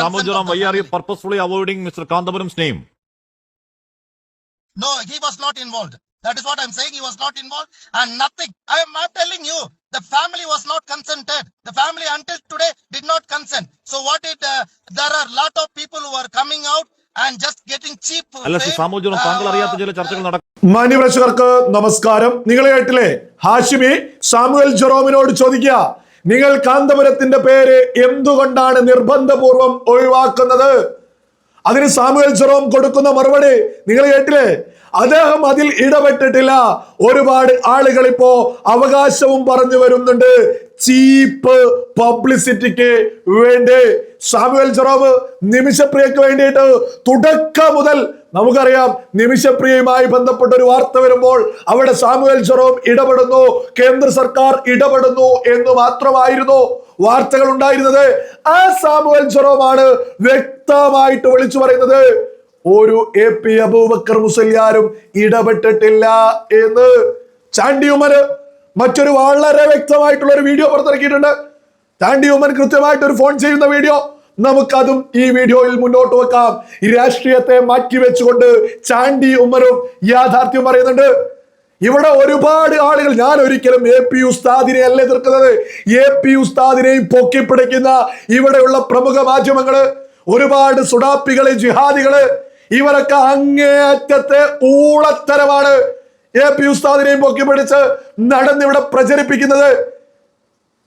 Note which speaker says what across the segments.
Speaker 1: The
Speaker 2: why are you purposefully avoiding Mr. Kandabaram's name?
Speaker 1: No, he was not involved. That is what I'm saying. He was not involved and nothing. I am I'm telling you, the family was not consented. The family until today did not consent. So what it, uh, there are a lot of people who are coming out and just getting cheap.
Speaker 2: അല്ല Sree
Speaker 1: fame,
Speaker 2: സാമു ജോറം താങ്കൾ
Speaker 1: uh,
Speaker 2: അറിയാത്ത ചില ചർച്ചകൾ നടക്കും
Speaker 3: മാന്യപ്രേക്ഷകർക്ക് നമസ്കാരം നിങ്ങളെ കേട്ടില്ലേ ഹാഷിമി സാമുവൽ ജെറോമിനോട് ചോദിക്കുക നിങ്ങൾ കാന്തപുരത്തിന്റെ പേര് എന്തുകൊണ്ടാണ് നിർബന്ധപൂർവം ഒഴിവാക്കുന്നത്? അതിന് സാമുവൽ ജെറോം കൊടുക്കുന്ന മറുപടി നിങ്ങൾ കേട്ടില്ലേ? അദ്ദേഹം അതിൽ ഇടപെട്ടിട്ടില്ല. ഒരുപാട് ആളുകൾ ഇപ്പോ അവകാശവും പറഞ്ഞു വരുന്നുണ്ട്. ചീപ്പ് പബ്ലിസിറ്റിക്ക് വേണ്ടി. സാമുവൽ ജെറോം നിമിഷപ്രിയക്ക് വേണ്ടിയിട്ട് തുടക്കം മുതൽ നമുക്കറിയാം നിമിഷപ്രിയയുമായി ബന്ധപ്പെട്ട ഒരു വാർത്ത വരുമ്പോൾ അവിടെ സാമുവൽ ചെറോം ഇടപെടുന്നു കേന്ദ്ര സർക്കാർ ഇടപെടുന്നു എന്ന് മാത്രമായിരുന്നു വാർത്തകൾ ഉണ്ടായിരുന്നത്. ആ സാമുവൽ ചെറോമാണ് വ്യക്തമായിട്ട് വിളിച്ചു പറയുന്നത് ഒരു എ പി അബൂബക്കർ മുസല്യാരും ഇടപെട്ടിട്ടില്ല എന്ന്. ചാണ്ടി ഉമർ മറ്റൊരു വളരെ വ്യക്തമായിട്ടുള്ള ഒരു വീഡിയോ പുറത്തിറക്കിയിട്ടുണ്ട്. ചാണ്ടി ഉമ്മൻ കൃത്യമായിട്ട് ഒരു ഫോൺ ചെയ്യുന്ന വീഡിയോ നമുക്കതും ഈ വീഡിയോയിൽ മുന്നോട്ട് വെക്കാം. രാഷ്ട്രീയത്തെ മാറ്റിവെച്ചുകൊണ്ട് ചാണ്ടി ഉമ്മരും യാഥാർത്ഥ്യം പറയുന്നുണ്ട്. ഇവിടെ ഒരുപാട് ആളുകൾ ഞാൻ ഒരിക്കലും എ പി ഉസ്താദിനെ അല്ല എതിർക്കുന്നത്. എ പി ഉസ്താദിനെയും പൊക്കിപ്പിടിക്കുന്ന ഇവിടെയുള്ള പ്രമുഖ മാധ്യമങ്ങൾ ഒരുപാട് സുഡാപ്പികൾ ജിഹാദികൾ ഇവരൊക്കെ അങ്ങേയറ്റത്തെ ഊളത്തരമാണ് എ പി ഉസ്താദിനെയും പൊക്കിപ്പിടിച്ച് നടന്നിവിടെ പ്രചരിപ്പിക്കുന്നത്.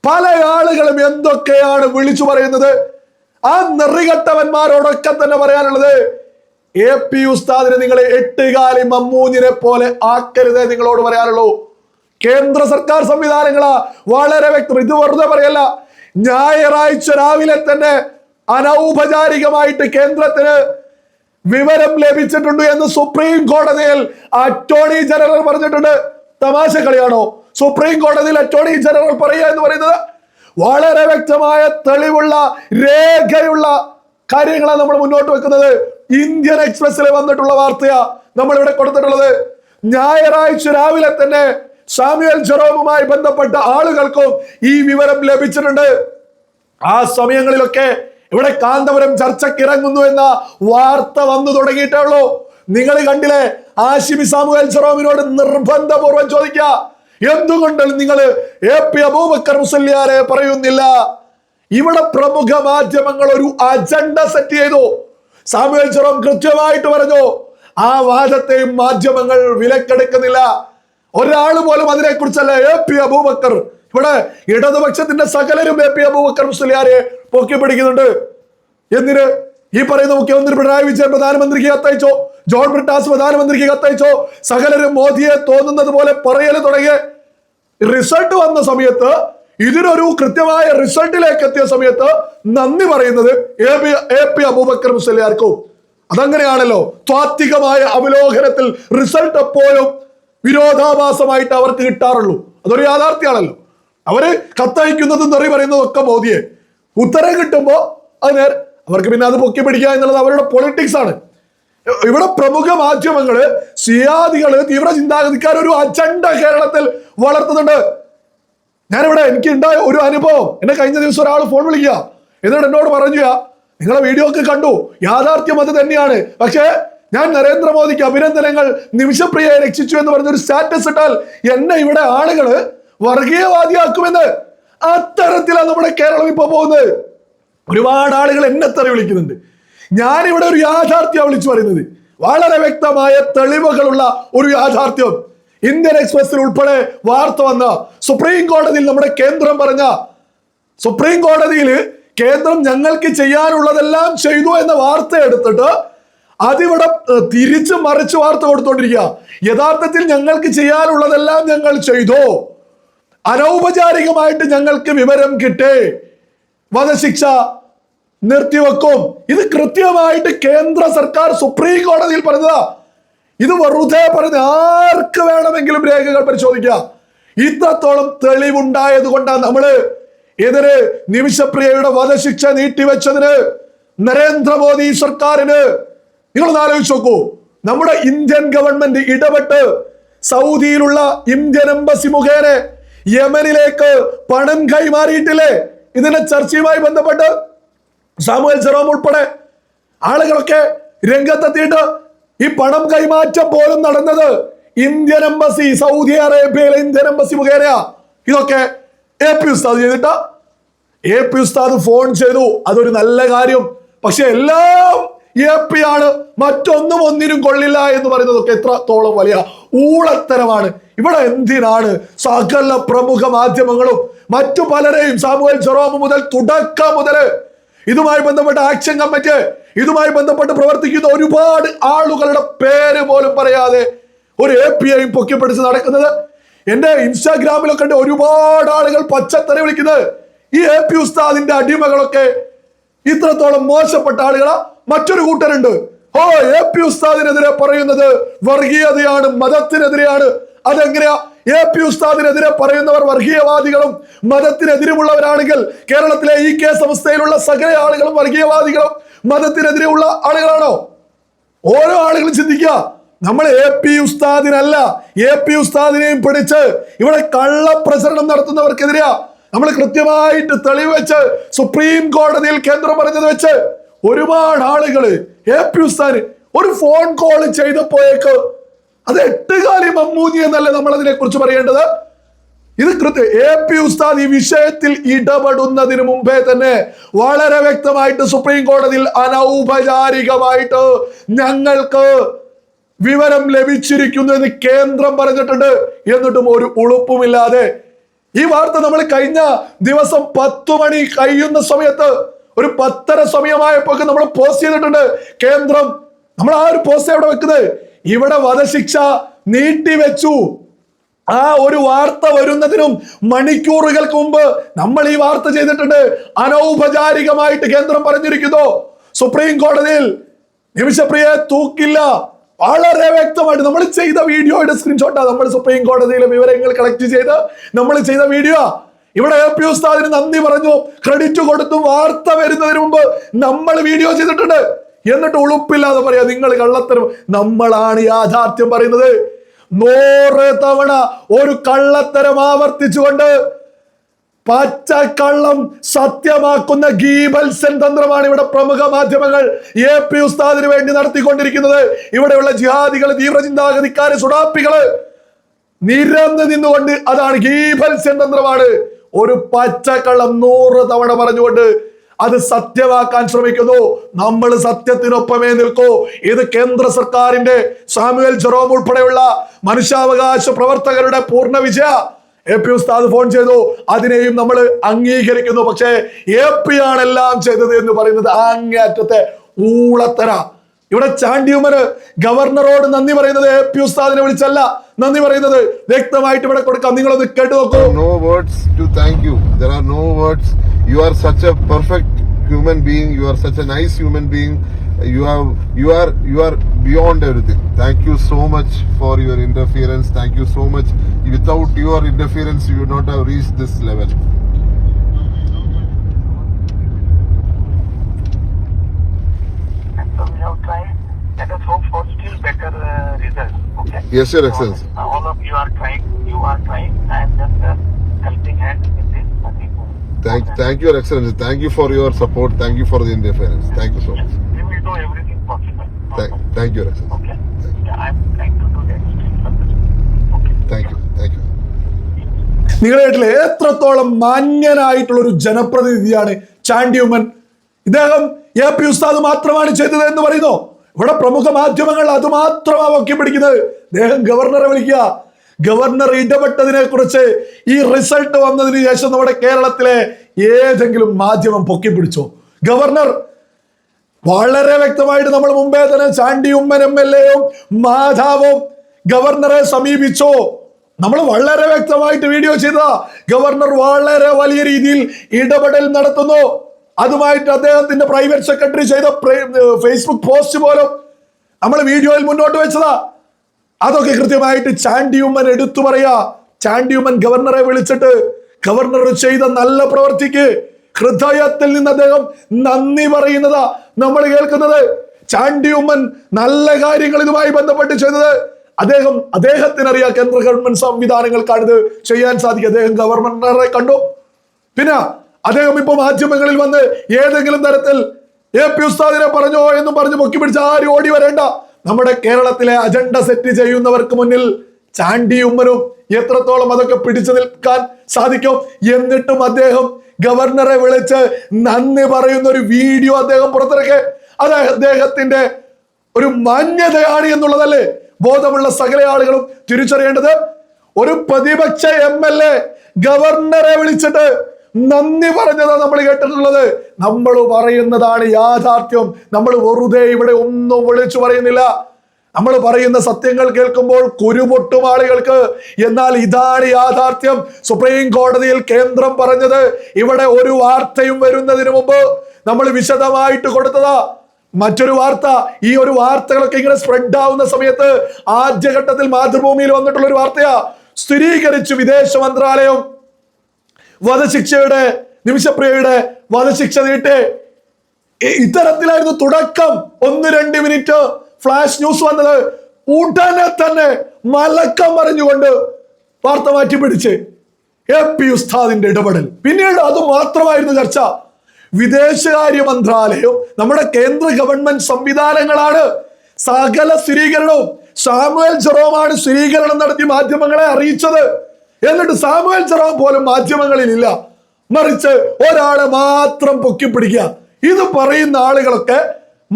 Speaker 3: പല ആളുകളും എന്തൊക്കെയാണ് വിളിച്ചു പറയുന്നത്? ആ നെറികെട്ടവന്മാരോടൊക്കെ തന്നെ പറയാനുള്ളത് എ. പി. ഉസ്താദിനെ നിങ്ങൾ എട്ടുകാലി മമ്മൂഞ്ഞിനെ പോലെ ആക്കരുത് നിങ്ങളോട് പറയാനുള്ളൂ. കേന്ദ്ര സർക്കാർ സംവിധാനങ്ങളാ വളരെ വ്യക്തം. ഇത് വെറുതെ പറയല്ല. ഞായറാഴ്ച രാവിലെ തന്നെ അനൗപചാരികമായിട്ട് കേന്ദ്രത്തിന് വിവരം ലഭിച്ചിട്ടുണ്ട് എന്ന് സുപ്രീം കോടതിയിൽ അറ്റോർണി ജനറൽ പറഞ്ഞിട്ടുണ്ട്. തമാശ കളിയാണോ? സുപ്രീം കോടതിയിൽ അറ്റോർണി ജനറൽ പറയുക എന്ന് പറയുന്നത് വളരെ വ്യക്തമായ തെളിവുള്ള രേഖയുള്ള കാര്യങ്ങളാണ് നമ്മൾ മുന്നോട്ട് വെക്കുന്നത്. ഇന്ത്യൻ എക്സ്പ്രസിൽ വന്നിട്ടുള്ള വാർത്തയാ നമ്മൾ ഇവിടെ കൊടുത്തിട്ടുള്ളത്. ഞായറാഴ്ച രാവിലെ തന്നെ സാമുവൽ ജെറോമുമായി ബന്ധപ്പെട്ട ആളുകൾക്കും ഈ വിവരം ലഭിച്ചിട്ടുണ്ട്. ആ സമയങ്ങളിലൊക്കെ ഇവിടെ കാന്തപുരം ചർച്ചക്കിറങ്ങുന്നു എന്ന വാർത്ത വന്നു തുടങ്ങിയിട്ടേ ഉള്ളൂ. നിങ്ങൾ കണ്ടില്ലേ ആശിമി സാമുവൽ ജെറോമിനോട് നിർബന്ധപൂർവം ചോദിക്കുക. എന്തുകൊണ്ട് നിങ്ങൾ എ പി അബൂബക്കർ മുസല്യാരെ പറയുന്നില്ല. ഇവിടെ പ്രമുഖ മാധ്യമങ്ങൾ ഒരു അജണ്ട സെറ്റ് ചെയ്തു. സാമുവൽ ജെറോം കൃത്യമായിട്ട് പറഞ്ഞു ആ വാദത്തെയും മാധ്യമങ്ങൾ വിലക്കെടുക്കുന്നില്ല. ഒരാൾ പോലും അതിനെക്കുറിച്ചല്ല എ പി അബൂബക്കർ. ഇവിടെ ഇടതുപക്ഷത്തിന്റെ സകലരും എ പി അബൂബക്കർ മുസ്ലിയാരെ പൊക്കി പിടിക്കുന്നുണ്ട്. എന്തിന്? ഈ പറയുന്ന മുഖ്യമന്ത്രി പിണറായി വിജയൻ പ്രധാനമന്ത്രിക്ക് കത്തയച്ചോ? ജോൺ ബ്രിട്ടാസ് പ്രധാനമന്ത്രിക്ക് കത്തയച്ചോ. സകലരും മോദിയെ തോന്നുന്നത് പോലെ പറയൽ തുടങ്ങിയ റിസൾട്ട് വന്ന സമയത്ത് ഇതിനൊരു കൃത്യമായ റിസൾട്ടിലേക്ക് എത്തിയ സമയത്ത് നന്ദി പറയുന്നത് A P A P Abubakkar മുസ്ലിയാർക്കും. അതങ്ങനെയാണല്ലോ ത്വാത്വികമായ അവലോകനത്തിൽ റിസൾട്ട് എപ്പോഴും വിരോധാഭാസമായിട്ട് അവർക്ക് കിട്ടാറുള്ളൂ. അതൊരു യാഥാർത്ഥ്യമാണല്ലോ അവർ കത്തയക്കുന്നതും തെറി പറയുന്നതും ഒക്കെ മോദിയെ. ഉത്തരം കിട്ടുമ്പോ അത് അവർക്ക് പിന്നെ അത് പൊക്കി പിടിക്കുക എന്നുള്ളത് അവരുടെ പൊളിറ്റിക്സ് ആണ്. ഇവിടെ പ്രമുഖ മാധ്യമങ്ങൾ സിയാദികൾ തീവ്ര ചിന്താഗതിക്കാർ ഒരു അജണ്ട കേരളത്തിൽ വളർത്തുന്നുണ്ട്. ഞാനിവിടെ എനിക്ക് ഉണ്ടായ ഒരു അനുഭവം. എന്നെ കഴിഞ്ഞ ദിവസം ഒരാൾ ഫോൺ വിളിക്കുക. എന്നിട്ട് എന്നോട് പറഞ്ഞു നിങ്ങളെ വീഡിയോ ഒക്കെ കണ്ടു. യാഥാർത്ഥ്യം അത് തന്നെയാണ്. പക്ഷേ ഞാൻ നരേന്ദ്രമോദിക്ക് അഭിനന്ദനങ്ങൾ നിമിഷപ്രിയയെ രക്ഷിച്ചു എന്ന് പറഞ്ഞൊരു സ്റ്റാറ്റസ് ഇട്ടാൽ എന്നെ ഇവിടെ ആളുകൾ വർഗീയവാദിയാക്കുമെന്ന് അത്തരത്തിലാണ് നമ്മുടെ കേരളം ഇപ്പൊ പോകുന്നത്. ഒരുപാട് ആളുകൾ എന്നെ തെറി വിളിക്കുന്നുണ്ട്. ഞാനിവിടെ ഒരു യാഥാർത്ഥ്യം വിളിച്ചു പറയുന്നത്. വളരെ വ്യക്തമായ തെളിവുകളുള്ള ഒരു യാഥാർത്ഥ്യം. ഇന്ത്യൻ എക്സ്പ്രസിൽ ഉൾപ്പെടെ വാർത്ത വന്ന സുപ്രീം കോടതിയിൽ നമ്മുടെ കേന്ദ്രം പറഞ്ഞ സുപ്രീം കോടതിയിൽ കേന്ദ്രം ഞങ്ങൾക്ക് ചെയ്യാനുള്ളതെല്ലാം ചെയ്തു എന്ന വാർത്ത എടുത്തിട്ട് അതിവിടെ തിരിച്ചു മറിച്ച് വാർത്ത കൊടുത്തോണ്ടിരിക്കുക. യഥാർത്ഥത്തിൽ ഞങ്ങൾക്ക് ചെയ്യാനുള്ളതെല്ലാം ഞങ്ങൾ ചെയ്തു. അനൗപചാരികമായിട്ട് ഞങ്ങൾക്ക് വിവരം കിട്ടേ. വധശിക്ഷ നിർത്തിവെക്കും. ഇത് കൃത്യമായിട്ട് കേന്ദ്ര സർക്കാർ സുപ്രീം കോടതിയിൽ പറഞ്ഞതാ. ഇത് വെറുതെ പറഞ്ഞ ആർക്ക് വേണമെങ്കിലും രേഖകൾ പരിശോധിക്കാം. ഇത്രത്തോളം തെളിവുണ്ടായത് കൊണ്ടാണ് നമ്മൾ എതിര് നിമിഷപ്രിയയുടെ വധശിക്ഷ നീട്ടിവെച്ചതിന് നരേന്ദ്രമോദി സർക്കാരിന് നിങ്ങളൊന്ന് ആലോചിച്ച് നോക്കൂ. നമ്മുടെ ഇന്ത്യൻ ഗവൺമെന്റ് ഇടപെട്ട് സൗദിയിലുള്ള ഇന്ത്യൻ എംബസി മുഖേന യമനിലേക്ക് പണം കൈമാറിയിട്ടില്ലേ? ഇതിന്റെ ചർച്ചയുമായി ബന്ധപ്പെട്ട് സാമുവൽ ജെറോം ഉൾപ്പെടെ ആളുകളൊക്കെ രംഗത്തെത്തിയിട്ട് ഈ പണം കൈമാറ്റം പോലും നടന്നത് ഇന്ത്യൻ എംബസി സൗദി അറേബ്യയിലെ ഇന്ത്യൻ എംബസി മുഖേനയാ. ഇതൊക്കെ എ പി ഉസ്താദ് ചെയ്തിട്ട എ പി ഉസ്താദ് ഫോൺ ചെയ്തു. അതൊരു നല്ല കാര്യം. പക്ഷെ എല്ലാം എ പി ആണ്. മറ്റൊന്നും ഒന്നിനും കൊള്ളില്ല എന്ന് പറയുന്നതൊക്കെ എത്രത്തോളം വലിയ ഊളത്തരമാണ്. ഇവിടെ എന്തിനാണ് സകല പ്രമുഖ മാധ്യമങ്ങളും മറ്റു പലരെയും സാമൂഹ്യ ചെറോമ് മുതൽ തുടക്കം മുതൽ ഇതുമായി ബന്ധപ്പെട്ട ആക്ഷൻ കമ്മിറ്റി ഇതുമായി ബന്ധപ്പെട്ട് പ്രവർത്തിക്കുന്ന ഒരുപാട് ആളുകളുടെ പേര് പോലും പറയാതെ ഒരു എ പി ഐയും പൊക്കിപ്പിടിച്ച് നടക്കുന്നത്. എന്റെ ഇൻസ്റ്റാഗ്രാമിലൊക്കെ ഉണ്ട് ഒരുപാട് ആളുകൾ പച്ചത്തറി വിളിക്കുന്നത് ഈ എ പി ഉസ്താദിന്റെ അടിമകളൊക്കെ ഇത്രത്തോളം മോശപ്പെട്ട ആളുകളാ. മറ്റൊരു കൂട്ടരുണ്ട്. ഓ എ പി ഉസ്താദിനെതിരെ പറയുന്നത് വർഗീയതയാണ് മതത്തിനെതിരെയാണ്. അതെങ്ങനെയാ? എ പി ഉസ്താദിനെതിരെ പറയുന്നവർ വർഗീയവാദികളും മതത്തിനെതിരുമുള്ളവരാണെങ്കിൽ കേരളത്തിലെ ഈ കെ സംസ്ഥയിലുള്ള സകല ആളുകളും വർഗീയവാദികളും മതത്തിനെതിരെയുള്ള ആളുകളാണോ? ഓരോ ആളുകളും ചിന്തിക്കുക. നമ്മൾ എ പി ഉസ്താദിനല്ല. എ പി ഉസ്താദിനെയും പിടിച്ച് ഇവിടെ കള്ളപ്രചരണം നടത്തുന്നവർക്കെതിരെയാ നമ്മൾ കൃത്യമായിട്ട് തെളിവ് വെച്ച് സുപ്രീം കോടതിയിൽ കേന്ദ്രം പറഞ്ഞത് വെച്ച് ഒരുപാട് ആളുകൾ എ പി ഉസ്താദിന് ഒരു ഫോൺ കോൾ ചെയ്തപ്പോയേക്ക് അത് എട്ടുകാലി മമ്മൂതി എന്നല്ലേ നമ്മൾ അതിനെ കുറിച്ച് പറയേണ്ടത്? ഇത് കൃത്യ എ പി ഉസ്താദ് ഈ വിഷയത്തിൽ ഇടപെടുന്നതിന് മുമ്പേ തന്നെ വളരെ വ്യക്തമായിട്ട് സുപ്രീം കോടതിയിൽ അനൗപചാരികമായിട്ട് ഞങ്ങൾക്ക് വിവരം ലഭിച്ചിരിക്കുന്നു എന്ന് കേന്ദ്രം പറഞ്ഞിട്ടുണ്ട്. എന്നിട്ടും ഒരു ഉളുപ്പുമില്ലാതെ ഈ വാർത്ത നമ്മൾ കഴിഞ്ഞ ദിവസം പത്തു മണി കഴിയുന്ന സമയത്ത് ഒരു പത്തര സമയമായപ്പോൾ നമ്മൾ പോസ്റ്റ് ചെയ്തിട്ടുണ്ട്. കേന്ദ്രം നമ്മൾ ആ ഒരു പോസ്റ്റ് എവിടെ വെക്കുന്നത്? ഇവിടെ വധശിക്ഷ നീട്ടിവെച്ചു. ആ ഒരു വാർത്ത വരുന്നതിനും മണിക്കൂറുകൾക്ക് മുമ്പ് നമ്മൾ ഈ വാർത്ത ചെയ്തിട്ടുണ്ട്. അനൗപചാരികമായിട്ട് കേന്ദ്രം പറഞ്ഞിരിക്കുന്നു. സുപ്രീം കോടതിയിൽ നിമിഷപ്രിയെ തൂക്കില്ല. വളരെ വ്യക്തമായിട്ട് നമ്മൾ ചെയ്ത വീഡിയോയുടെ സ്ക്രീൻഷോട്ടാണ് നമ്മൾ സുപ്രീം കോടതിയിലെ വിവരങ്ങൾ കളക്ട് ചെയ്ത് നമ്മൾ ചെയ്ത വീഡിയോ. ഇവിടെ എ പി ഉസ്താദിന് നന്ദി പറഞ്ഞു. ക്രെഡിറ്റ് കൊടുത്തു വാർത്ത വരുന്നതിന് മുമ്പ് നമ്മൾ വീഡിയോ ചെയ്തിട്ടുണ്ട്. എന്നിട്ട് ഉളുപ്പില്ലാതെ പറയാ നിങ്ങൾ കള്ളത്തരം നമ്മളാണ് യാഥാർത്ഥ്യം പറയുന്നത്. നൂറ് തവണ ഒരു കള്ളത്തരം ആവർത്തിച്ചുകൊണ്ട് പച്ചക്കള്ളം സത്യമാക്കുന്ന ഗീബൽസൻ തന്ത്രമാണ് ഇവിടെ പ്രമുഖ മാധ്യമങ്ങൾ എ പി ഉസ്താദിന് വേണ്ടി നടത്തിക്കൊണ്ടിരിക്കുന്നത്. ഇവിടെയുള്ള ജിഹാദികൾ തീവ്രചിന്താഗതിക്കാര് സുഡാപ്പികൾ നിരന്ന് നിന്നുകൊണ്ട് അതാണ് ഗീബൽസൻ തന്ത്രമാണ്. ഒരു പച്ചക്കള്ളം നൂറ് തവണ പറഞ്ഞുകൊണ്ട് അത് സത്യമാക്കാൻ ശ്രമിക്കുന്നു. നമ്മൾ സത്യത്തിനൊപ്പമേ നിൽക്കൂ. ഇത് കേന്ദ്ര സർക്കാരിന്റെ സാമുവൽ ജെറോം ഉൾപ്പെടെയുള്ള മനുഷ്യാവകാശ പ്രവർത്തകരുടെ പൂർണ വിജയ. എ പി ഉസ്താദ് ഫോൺ ചെയ്തു. അതിനെയും നമ്മൾ അംഗീകരിക്കുന്നു. പക്ഷേ എ പി ആണ് എല്ലാം ചെയ്തത് എന്ന് പറയുന്നത് അങ്ങേയറ്റത്തെ ഊളത്തര. ഇവിടെ ചാണ്ടിയുമന് ഗവർണറോട് നന്ദി പറയുന്നത് എ പി ഉസ്താദിനെ വിളിച്ചല്ല. നന്ദി പറയുന്നത് വ്യക്തമായിട്ട് ഇവിടെ കൊടുക്കാം. നിങ്ങളൊന്ന് കേട്ടു നോക്കൂ.
Speaker 4: No words to thank you. There are no words. You are such a perfect human being. You are such a nice human being. You have you are you are beyond everything. Thank you so much for your interference. Thank you so much. Without your interference, you would not have reached this level.
Speaker 5: So we have tried. Let us hope for still better uh, results. Okay.
Speaker 4: Yes, Your Excellency.
Speaker 5: all of you are trying. You are trying.
Speaker 4: Thank you, Your Excellency. Thank you for your support. Thank you for the interference. Thank you so much.
Speaker 5: We will do everything possible.
Speaker 4: Thank, thank you, Your Excellency.
Speaker 5: Okay. Yeah, I am trying to do the extreme. Okay.
Speaker 4: Thank you. Thank you.
Speaker 3: നിങ്ങൾ കേട്ടില്ലേ എത്രത്തോളം മാന്യനായിട്ടുള്ള ഒരു ജനപ്രതിനിധിയാണ് ചാണ്ടി ഉമ്മൻ ഇദ്ദേഹം A P ഉസ്താദ് മാത്രമാണ് ചെയ്തത് എന്ന് പറയുന്നു ഇവിടെ പ്രമുഖ മാധ്യമങ്ങൾ അത് മാത്രമാണ് പൊക്കി പിടിക്കുന്നത് അദ്ദേഹം ഗവർണറെ വിളിക്കുക ഗവർണർ ഇടപെട്ടതിനെ കുറിച്ച് ഈ റിസൾട്ട് വന്നതിന് ശേഷം നമ്മുടെ കേരളത്തിലെ ഏതെങ്കിലും മാധ്യമം പൊക്കി പിടിച്ചോ? ഗവർണർ വളരെ വ്യക്തമായിട്ട് നമ്മൾ മുമ്പേ തന്നെ ചാണ്ടി ഉമ്മൻ എം എൽ എയും മാധാവും ഗവർണറെ സമീപിച്ചോ? നമ്മൾ വളരെ വ്യക്തമായിട്ട് വീഡിയോ ചെയ്ത ഗവർണർ വളരെ വലിയ രീതിയിൽ ഇടപെടൽ നടത്തുന്നു. അതുമായിട്ട് അദ്ദേഹത്തിന്റെ പ്രൈവറ്റ് സെക്രട്ടറി ചെയ്ത ഫേസ്ബുക്ക് പോസ്റ്റ് പോലും നമ്മൾ വീഡിയോയിൽ മുന്നോട്ട് വെച്ചതാ. അതൊക്കെ കൃത്യമായിട്ട് ചാണ്ടി ഉമ്മൻ എടുത്തു പറയാ. ചാണ്ടിയുമ്മൻ ഗവർണറെ വിളിച്ചിട്ട് ഗവർണർ ചെയ്ത നല്ല പ്രവർത്തിക്ക് ഹൃദയത്തിൽ നിന്ന് അദ്ദേഹം നന്ദി പറയുന്നതാ നമ്മൾ കേൾക്കുന്നത്. ചാണ്ടി ഉമ്മൻ നല്ല കാര്യങ്ങൾ ഇതുമായി ബന്ധപ്പെട്ട് ചെയ്തത് അദ്ദേഹം അദ്ദേഹത്തിന് അറിയാം കേന്ദ്ര ഗവൺമെന്റ് സംവിധാനങ്ങൾക്കാണ് ഇത് ചെയ്യാൻ സാധിക്കും. അദ്ദേഹം ഗവർണറെ കണ്ടു. പിന്നെ അദ്ദേഹം ഇപ്പൊ മാധ്യമങ്ങളിൽ വന്ന് ഏതെങ്കിലും തരത്തിൽ എ പി ഉസ്താദിനെ പറഞ്ഞോ എന്നും പറഞ്ഞ് പൊക്കി പിടിച്ച് ആരും ഓടി വരേണ്ട. നമ്മുടെ കേരളത്തിലെ അജണ്ട സെറ്റ് ചെയ്യുന്നവർക്ക് മുന്നിൽ ചാണ്ടി ഉമ്മനും എത്രത്തോളം അതൊക്കെ പിടിച്ചു നിൽക്കാൻ സാധിക്കും എന്നിട്ടും അദ്ദേഹം ഗവർണറെ വിളിച്ച് നന്ദി പറയുന്ന ഒരു വീഡിയോ അദ്ദേഹം പുറത്തിറക്കെ. അത് അദ്ദേഹത്തിന്റെ ഒരു മാന്യതയാണ് എന്നുള്ളതല്ലേ ബോധമുള്ള സകല ആളുകളും തിരിച്ചറിയേണ്ടത്. ഒരു പ്രതിപക്ഷ എം എൽ എ ഗവർണറെ വിളിച്ചിട്ട് നന്ദി പറഞ്ഞതാണ് നമ്മൾ കേട്ടിട്ടുള്ളത്. നമ്മൾ പറയുന്നതാണ് യാഥാർത്ഥ്യം. നമ്മൾ വെറുതെ ഇവിടെ ഒന്നും വിളിച്ചു പറയുന്നില്ല. നമ്മൾ പറയുന്ന സത്യങ്ങൾ കേൾക്കുമ്പോൾ കുരുപൊട്ടും ആളുകൾക്ക്. എന്നാൽ ഇതാണ് യാഥാർത്ഥ്യം. സുപ്രീം കോടതിയിൽ കേന്ദ്രം പറഞ്ഞത് ഇവിടെ ഒരു വാർത്തയും വരുന്നതിന് മുമ്പ് നമ്മൾ വിശദമായിട്ട് കൊടുത്തതാ. മറ്റൊരു വാർത്ത ഈ ഒരു വാർത്തകളൊക്കെ ഇങ്ങനെ സ്പ്രെഡ് ആവുന്ന സമയത്ത് ആദ്യഘട്ടത്തിൽ മാതൃഭൂമിയിൽ വന്നിട്ടുള്ള ഒരു വാർത്തയാ. സ്ഥിരീകരിച്ചു വിദേശ മന്ത്രാലയം. വധശിക്ഷയുടെ നിമിഷപ്രിയയുടെ വധശിക്ഷ നീട്ടെ. ഇത്തരത്തിലായിരുന്നു തുടക്കം. ഒന്ന് രണ്ട് മിനിറ്റ്. ഫ്ലാഷ് ന്യൂസ് വന്നത് ഉടനെ തന്നെ മലക്കം പറഞ്ഞുകൊണ്ട് വാർത്ത മാറ്റി പിടിച്ച് എ പി ഉസ്താദിന്റെ ഇടപെടൽ. പിന്നീട് അത് മാത്രമായിരുന്നു ചർച്ച. വിദേശകാര്യ മന്ത്രാലയം നമ്മുടെ കേന്ദ്ര ഗവൺമെന്റ് സംവിധാനങ്ങളാണ് സകല സ്ഥിരീകരണവും. സാമുവൽ ജെറോമാണ് സ്ഥിരീകരണം നടത്തി മാധ്യമങ്ങളെ അറിയിച്ചത്. എന്നിട്ട് സാമുവൽ ജെറോം പോലും മാധ്യമങ്ങളിൽ ഇല്ല മറിച്ച് ഒരാളെ മാത്രം പൊക്കിപ്പിടിക്കുക. ഇത് പറയുന്ന ആളുകളൊക്കെ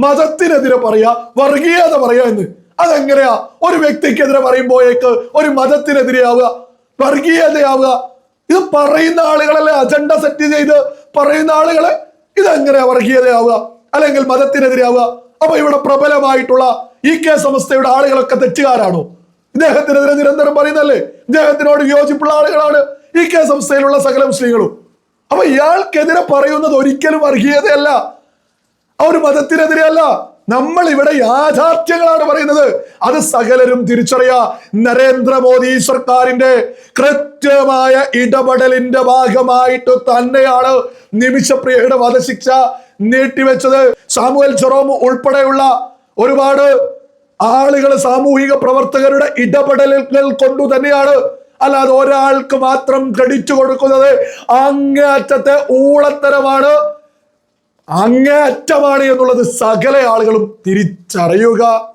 Speaker 3: മതത്തിനെതിരെ പറയാ വർഗീയത പറയാ എന്ന്. അതെങ്ങനെയാ? ഒരു വ്യക്തിക്കെതിരെ പറയുമ്പോഴേക്ക് ഒരു മതത്തിനെതിരെയാവുക വർഗീയതയാവുക. ഇത് പറയുന്ന ആളുകളല്ലേ അജണ്ട സെറ്റ് ചെയ്ത് പറയുന്ന ആളുകളെ? ഇതെങ്ങനെയാ വർഗീയതയാവുക? അല്ലെങ്കിൽ മതത്തിനെതിരെയാവുക? അപ്പൊ ഇവിടെ പ്രബലമായിട്ടുള്ള ഇ കെ സമസ്തയുടെ ആളുകളൊക്കെ തെറ്റുകാരാണോ? ഇദ്ദേഹത്തിനെതിരെ നിരന്തരം പറയുന്നല്ലേ ഇദ്ദേഹത്തിനോട് വിയോജിപ്പുള്ള ആളുകളാണ് ഈ കെ സംസ്ഥയിലുള്ള സകല മുസ്ലിങ്ങളും. അപ്പൊ ഇയാൾക്കെതിരെ പറയുന്നത് ഒരിക്കലും വർഗീയതയല്ല. ആ ഒരു മതത്തിനെതിരെയല്ല. നമ്മൾ ഇവിടെ യാഥാർത്ഥ്യങ്ങളാണ് പറയുന്നത്. അത് സകലരും തിരിച്ചറിയാ. നരേന്ദ്രമോദി സർക്കാരിന്റെ കൃത്യമായ ഇടപെടലിന്റെ ഭാഗമായിട്ട് തന്നെയാണ് നിമിഷപ്രിയയുടെ വധശിക്ഷ നീട്ടിവെച്ചത്. സാമുവൽ ജെറോം ഉൾപ്പെടെയുള്ള ഒരുപാട് ആളുകൾ സാമൂഹിക പ്രവർത്തകരുടെ ഇടപെടലുകൾ കൊണ്ടു തന്നെയാണ്. അല്ലാതെ ഒരാൾക്ക് മാത്രം ക്രെഡിറ്റ് കൊടുക്കുന്നത്. അങ്ങേയറ്റത്തെ ഊളത്തരമാണ് അങ്ങേയറ്റമാണ് എന്നുള്ളത് സകല ആളുകളും തിരിച്ചറിയുക.